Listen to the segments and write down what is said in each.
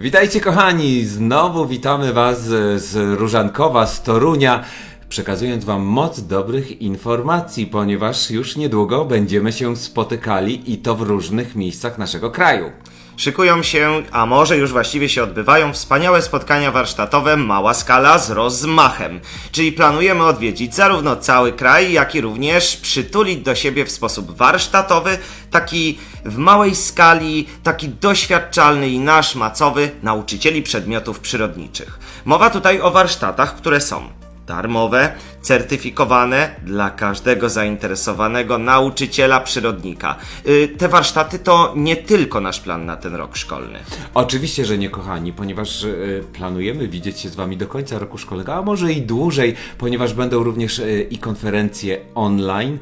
Witajcie kochani, znowu witamy Was z Różankowa, z Torunia, przekazując Wam moc dobrych informacji, ponieważ już niedługo będziemy się spotykali i to w różnych miejscach naszego kraju. Szykują się, a może już właściwie się odbywają, wspaniałe spotkania warsztatowe Mała Skala z rozmachem. Czyli planujemy odwiedzić zarówno cały kraj, jak i również przytulić do siebie w sposób warsztatowy, taki w małej skali, taki doświadczalny i nasz macowy nauczycieli przedmiotów przyrodniczych. Mowa tutaj o warsztatach, które są darmowe, certyfikowane dla każdego zainteresowanego nauczyciela przyrodnika. Y, Te warsztaty to nie tylko nasz plan na ten rok szkolny. Oczywiście, że nie kochani, ponieważ e, planujemy widzieć się z Wami do końca roku szkolnego, a może i dłużej, ponieważ będą również e, i konferencje online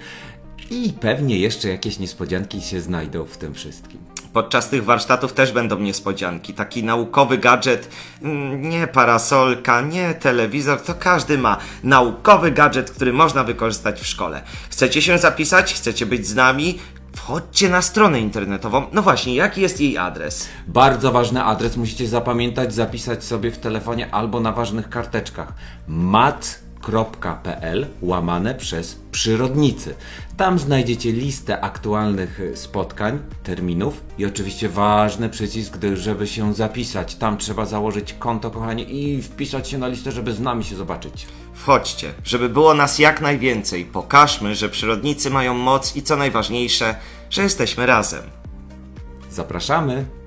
i pewnie jeszcze jakieś niespodzianki się znajdą w tym wszystkim. Podczas tych warsztatów też będą niespodzianki. Taki naukowy gadżet, mm, nie parasolka, nie telewizor, to każdy ma naukowy gadżet, który można wykorzystać w szkole. Chcecie się zapisać? Chcecie być z nami? Wchodźcie na stronę internetową. No właśnie, jaki jest jej adres? Bardzo ważny adres musicie zapamiętać, zapisać sobie w telefonie albo na ważnych karteczkach. mat.pl łamane przez przyrodnicy. Tam znajdziecie listę aktualnych y, spotkań, terminów i oczywiście ważny przycisk, żeby się zapisać. Tam trzeba założyć konto, kochani, i wpisać się na listę, żeby z nami się zobaczyć. Wchodźcie, żeby było nas jak najwięcej. Pokażmy, że przyrodnicy mają moc i co najważniejsze, że jesteśmy razem. Zapraszamy!